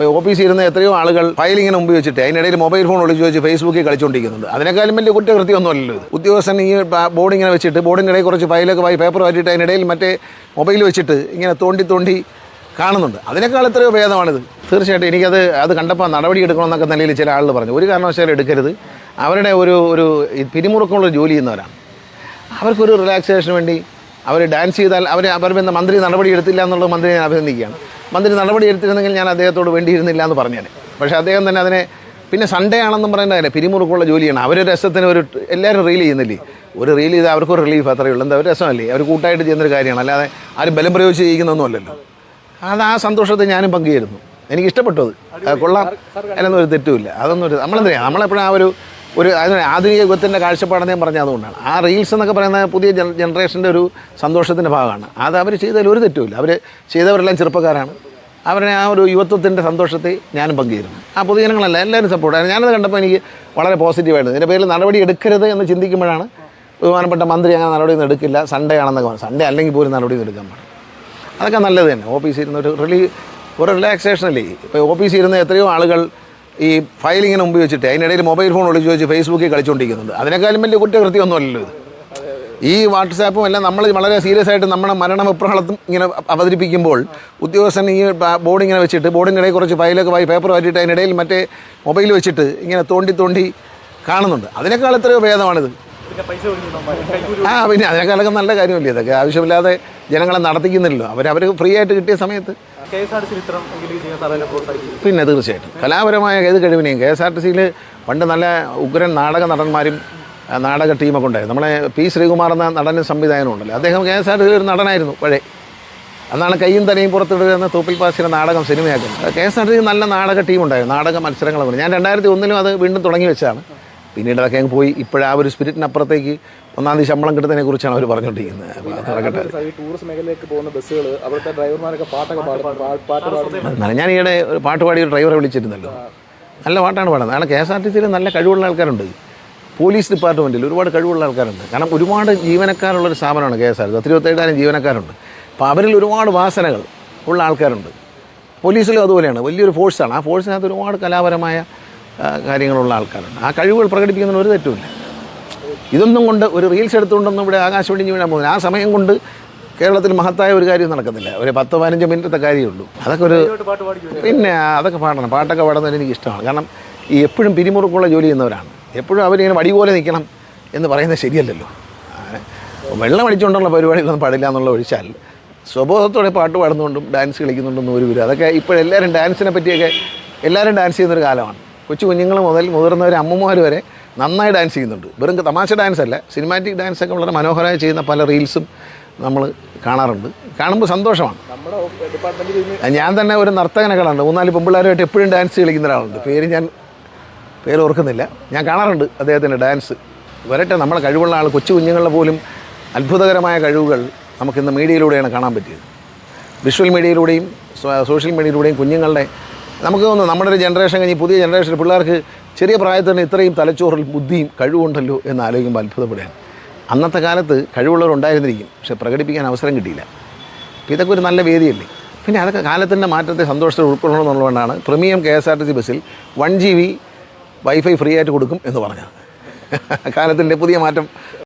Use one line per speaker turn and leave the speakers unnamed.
ഇപ്പോൾ ഓഫീസിൽ ഇരുന്ന് എത്രയോ ആളുകൾ ഫയലിങ്ങിന് മുമ്പ് വെച്ചിട്ട് അതിനിടയിൽ മൊബൈൽ ഫോൺ ഒളിച്ച് വെച്ച് ഫേസ്ബുക്കിൽ കളിച്ചുകൊണ്ടിരിക്കുന്നുണ്ട് അതിനേക്കാളും വലിയ കുറ്റകൃത്യമൊന്നുമല്ലല്ലോ ഉദ്യോഗസ്ഥൻ ഈ ബോർഡ് ഇങ്ങനെ വെച്ചിട്ട് ബോർഡിന്റെ ഇടയിൽ കുറച്ച് ഫയലൊക്കെ വായി പേപ്പർ വാറ്റിയിട്ട് അതിനിടയിൽ മറ്റേ മൊബൈൽ വെച്ചിട്ട് ഇങ്ങനെ തോണ്ടി തോണ്ടി കാണുന്നുണ്ട്. അതിനേക്കാൾ എത്രയോ ഭേദമാണിത്. തീർച്ചയായിട്ടും എനിക്കത് അത് കണ്ടപ്പോൾ നടപടി എടുക്കണമെന്നൊക്കെ നിലയിൽ ചില ആളുകൾ പറഞ്ഞു. ഒരു കാരണവശാലും എടുക്കരുത്. അവരുടെ ഒരു ഒരു പിരിമുറുക്കമുള്ള ജോലി ചെയ്യുന്നവരാണ്. അവർക്കൊരു റിലാക്സേഷന് വേണ്ടി അവർ ഡാൻസ് ചെയ്താൽ അവർ അവർ പിന്നെ മന്ത്രി നടപടി എടുത്തില്ല എന്നുള്ളത് മന്ത്രി ഞാൻ അഭിനന്ദിക്കുകയാണ്. മന്ത്രി നടപടി എടുത്തിരുന്നെങ്കിൽ ഞാൻ അദ്ദേഹത്തോട് വേണ്ടിയിരുന്നില്ല എന്ന് പറഞ്ഞേനെ. പക്ഷേ അദ്ദേഹം തന്നെ അതിനെ പിന്നെ സൺഡേ ആണെന്നും പറയുന്ന കാര്യം പിരിമുറുക്കുള്ള ജോലിയാണ്. അവർ രസത്തിന് ഒരു എല്ലാവരും റീൽ ചെയ്യുന്നില്ലേ? ഒരു റീൽ ചെയ്താൽ അവർക്കൊരു റിലീഫ് അത്രയേ ഉള്ളൂ. എന്താ ഒരു രസമല്ലേ? അവർ കൂട്ടായിട്ട് ചെയ്യുന്നൊരു കാര്യമാണ്. അല്ലാതെ ആരും ബലം പ്രയോഗിച്ച് ചെയ്യിക്കുന്നൊന്നുമല്ലല്ലോ. അത് ആ സന്തോഷത്തെ ഞാനും പങ്കുചേരുന്നു. എനിക്ക് ഇഷ്ടപ്പെട്ടു അത് കൊള്ളാം. അല്ലെന്നൊരു ഒരു തെറ്റുമില്ല. അതൊന്നും ഒരു നമ്മളെന്തിനാണ് നമ്മളെപ്പോഴും ആ ഒരു ഒരു അതിന് ആധുനിക യുഗത്തിന്റെ കാഴ്ചപ്പാടെന്നേ പറഞ്ഞാൽ അതുകൊണ്ടാണ്. ആ റീൽസ് എന്നൊക്കെ പറയുന്ന പുതിയ ജന ജനറേഷന്റെ ഒരു സന്തോഷത്തിന്റെ ഭാഗമാണ്. അത് അവർ ചെയ്തതിൽ ഒരു തെറ്റുമില്ല. അവർ ചെയ്തവരെല്ലാം ചെറുപ്പക്കാരാണ്. അവരുടെ ആ ഒരു യുവത്വത്തിന്റെ സന്തോഷത്തെ ഞാനും പങ്കുചേരുന്നു. ആ പൊതുജനങ്ങളല്ല എല്ലാവരും സപ്പോർട്ടാണ് ഞാനത് കണ്ടപ്പോൾ എനിക്ക് വളരെ പോസിറ്റീവായിരുന്നു ഇതിന്റെ പേരിൽ നടപടി എടുക്കരുത് എന്ന് ചിന്തിക്കുമ്പോഴാണ് ബഹുമാനപ്പെട്ട മന്ത്രി അങ്ങനെ നടപടിയൊന്നും എടുക്കില്ല. സൺഡേ ആണെന്നൊക്കെ പറഞ്ഞു. സൺഡേ അല്ലെങ്കിൽ പോലും നടപടിയൊന്നും എടുക്കാൻ പാടില്ല. അതൊക്കെ നല്ലത് തന്നെ. ഓഫീസിൽ ഇരുന്ന് ഒരു റിലീ ഒരു റിലാക്സേഷൻ അല്ലേ? ഇപ്പോൾ ഓഫീസിൽ ഇരുന്ന് എത്രയോ ആളുകൾ ഈ ഫയലിങ്ങിന് മുമ്പ് വെച്ചിട്ട് അതിനിടയിൽ മൊബൈൽ ഫോൺ വിളിച്ച് വെച്ച് ഫേസ്ബുക്കിൽ കളിച്ചുകൊണ്ടിരിക്കുന്നുണ്ട് അതിനേക്കാളും വലിയ കുറ്റകൃത്യമൊന്നുമല്ലല്ലോ ഇത്. ഈ വാട്സാപ്പും എല്ലാം നമ്മൾ വളരെ സീരിയസ് ആയിട്ട് നമ്മുടെ മരണ വിപ്രഹളത്തും ഇങ്ങനെ അവതരിപ്പിക്കുമ്പോൾ ഉദ്യോഗസ്ഥൻ ഈ ബോർഡ് ഇങ്ങനെ വെച്ചിട്ട് ബോർഡിന്റെ ഇടയിൽ കുറച്ച് ഫയലൊക്കെ വായി പേപ്പർ വായിച്ചിട്ട് അതിനിടയിൽ മറ്റേ മൊബൈൽ വെച്ചിട്ട് ഇങ്ങനെ തോണ്ടി തോണ്ടി കാണുന്നുണ്ട്. അതിനേക്കാൾ എത്രയോ ഭേദമാണിത്. ആ പിന്നെ അതിനേക്കാളൊക്കെ നല്ല കാര്യമല്ലേ ഇതൊക്കെ? ആവശ്യമില്ലാതെ ജനങ്ങളെ നടത്തിക്കുന്നില്ലല്ലോ. അവർ അവർ ഫ്രീ ആയിട്ട് കിട്ടിയ സമയത്ത് പിന്നെ തീർച്ചയായിട്ടും. കലാപരമായ ഏത് കഴിവിനെയും കെ എസ് ആർ ടി സിയിൽ പണ്ട് നല്ല ഉഗ്രൻ നാടക നടന്മാരും നാടക ടീമൊക്കെ ഉണ്ടായിരുന്നു. നമ്മളെ പി ശ്രീകുമാർ എന്ന നടനും സംവിധായകനും ഉണ്ടല്ലോ. അദ്ദേഹം കെ എസ് ആർ ടി സിയിൽ ഒരു നടനായിരുന്നു പഴയ അന്നാണ് കയ്യും തലയും പുറത്തിടുക എന്ന തോപ്പിൽ പാസിയുടെ നാടകം സിനിമയാക്കുന്നത്. K S R T C നല്ല നാടക ടീം ഉണ്ടായിരുന്നു നാടക മത്സരങ്ങളൊക്കെ. ഞാൻ രണ്ടായിരത്തി ഒന്നിലും അത് വീണ്ടും തുടങ്ങി വെച്ചാണ് പിന്നീട് അതൊക്കെ അങ്ങ് പോയി. ഇപ്പോഴാ ഒരു സ്പിരിറ്റിനപ്പുറത്തേക്ക് ഒന്നാം തീയതി ശമ്പളം കിട്ടുന്നതിനെ കുറിച്ചാണ് അവർ പറഞ്ഞുകൊണ്ടിരിക്കുന്നത്.
ടൂറിസ്റ്റ് മേഖലയിലേക്ക് പോകുന്ന ബസ്സുകൾ അവിടുത്തെ ഡ്രൈവർമാരൊക്കെ പാട്ടൊക്കെ
എന്നാലും ഞാൻ ഈയിടെ ഒരു പാട്ട് പാടി ഒരു ഡ്രൈവറെ വിളിച്ചിരുന്നല്ലോ. നല്ല പാട്ടാണ് പാടുന്നത്. കാരണം കെ എസ് ആർ ടി സിയിൽ നല്ല കഴിവുള്ള ആൾക്കാരുണ്ട്. പോലീസ് ഡിപ്പാർട്ട്മെന്റിൽ ഒരുപാട് കഴിവുള്ള ആൾക്കാരുണ്ട്. കാരണം ഒരുപാട് ജീവനക്കാരുള്ളൊരു സ്ഥാപനമാണ് കെ എസ് ആർ ടി ഇരുപത്തേഴായിരം ജീവനക്കാരുണ്ട്. അപ്പോൾ അവരിൽ ഒരുപാട് വാസനകൾ ഉള്ള ആൾക്കാരുണ്ട്. പോലീസിലും അതുപോലെയാണ്. വലിയൊരു ഫോഴ്സാണ്. ആ ഫോഴ്സിനകത്ത് ഒരുപാട് കലാപരമായ കാര്യങ്ങളുള്ള ആൾക്കാരാണ്. ആ കഴിവുകൾ പ്രകടിപ്പിക്കുന്നതിന് ഒരു തെറ്റുമില്ല. ഇതൊന്നും കൊണ്ട് ഒരു റീൽസ് എടുത്തുകൊണ്ടൊന്നും ഇവിടെ ആകാശവാണി വീഴാൻ പോകുന്നില്ല. ആ സമയം കൊണ്ട് കേരളത്തിൽ മഹത്തായ ഒരു കാര്യം നടക്കുന്നില്ല. ഒരു പത്ത് പതിനഞ്ച് മിനിറ്റത്തെ കാര്യമുള്ളൂ. അതൊക്കെ ഒരു പിന്നെ അതൊക്കെ പാടണം. പാട്ടൊക്കെ പാടുന്നതിന് എനിക്ക് ഇഷ്ടമാണ്. കാരണം ഈ എപ്പോഴും പിരിമുറുക്കുള്ള ജോലി ചെയ്യുന്നവരാണ്. എപ്പോഴും അവരിങ്ങനെ വടി പോലെ നിൽക്കണം എന്ന് പറയുന്നത് ശരിയല്ലല്ലോ. വെള്ളം അടിച്ചുകൊണ്ടുള്ള പരിപാടികളൊന്നും പാടില്ല എന്നുള്ള ഒഴിച്ചാൽ സ്വബോധത്തോടെ പാട്ട് പാടുന്നുകൊണ്ടും ഡാൻസ് കളിക്കുന്നുണ്ടെന്നും ഒരു വിവരം അതൊക്കെ ഇപ്പോഴെല്ലാവരും ഡാൻസിനെ പറ്റിയൊക്കെ എല്ലാവരും ഡാൻസ് ചെയ്യുന്നൊരു കാലമാണ്. കൊച്ചു കുഞ്ഞുങ്ങൾ മുതൽ മുതിർന്നവർ അമ്മമാർ വരെ നന്നായി ഡാൻസ് ചെയ്യുന്നുണ്ട്. വെറും തമാശ ഡാൻസ് അല്ല സിനിമാറ്റിക് ഡാൻസ് ഒക്കെ വളരെ മനോഹരമായി ചെയ്യുന്ന പല റീൽസും നമ്മൾ കാണാറുണ്ട്. കാണുമ്പോൾ സന്തോഷമാണ്. ഞാൻ തന്നെ ഒരു നർത്തകനൊക്കെ കാണാറുണ്ട്. മൂന്നാൽ പെമ്പിള്ളേരുമായിട്ട് എപ്പോഴും ഡാൻസ് കളിക്കുന്ന ഒരാളുണ്ട്. പേര് ഞാൻ പേര് ഓർക്കുന്നില്ല. ഞാൻ കാണാറുണ്ട് അദ്ദേഹത്തിന്റെ ഡാൻസ് വരട്ടെ നമ്മളെ കഴിവുള്ള ആൾ കൊച്ചു കുഞ്ഞുങ്ങളുടെ പോലും അത്ഭുതകരമായ കഴിവുകൾ നമുക്കിന്ന് മീഡിയയിലൂടെയാണ് കാണാൻ പറ്റിയത്. വിഷ്വൽ മീഡിയയിലൂടെയും സോഷ്യൽ മീഡിയയിലൂടെയും കുഞ്ഞുങ്ങളുടെ നമുക്ക് തോന്നുന്നു നമ്മുടെ ഒരു ജനറേഷൻ കഴിഞ്ഞ് പുതിയ ജനറേഷൻ പിള്ളേർക്ക് ചെറിയ പ്രായത്തിൽ തന്നെ ഇത്രയും തലച്ചോറിൽ ബുദ്ധിയും കഴിവുണ്ടല്ലോ എന്ന് ആലോചിക്കുമ്പോൾ അത്ഭുതപ്പെടുകയാണ്. അന്നത്തെ കാലത്ത് കഴിവുള്ളവരുണ്ടായിരുന്നിരിക്കും പക്ഷെ പ്രകടിപ്പിക്കാൻ അവസരം കിട്ടിയില്ല. അപ്പോൾ ഇതൊക്കെ ഒരു നല്ല വേദിയല്ലേ? പിന്നെ അതൊക്കെ കാലത്തിന്റെ മാറ്റത്തെ സന്തോഷത്തിൽ ഉൾക്കൊള്ളണം എന്നുള്ളതുകൊണ്ടാണ് premium K S R T C ബസ്സിൽ one G B wifi free ആയിട്ട് കൊടുക്കും എന്ന് പറഞ്ഞത്. കാലത്തിന്റെ പുതിയ മാറ്റം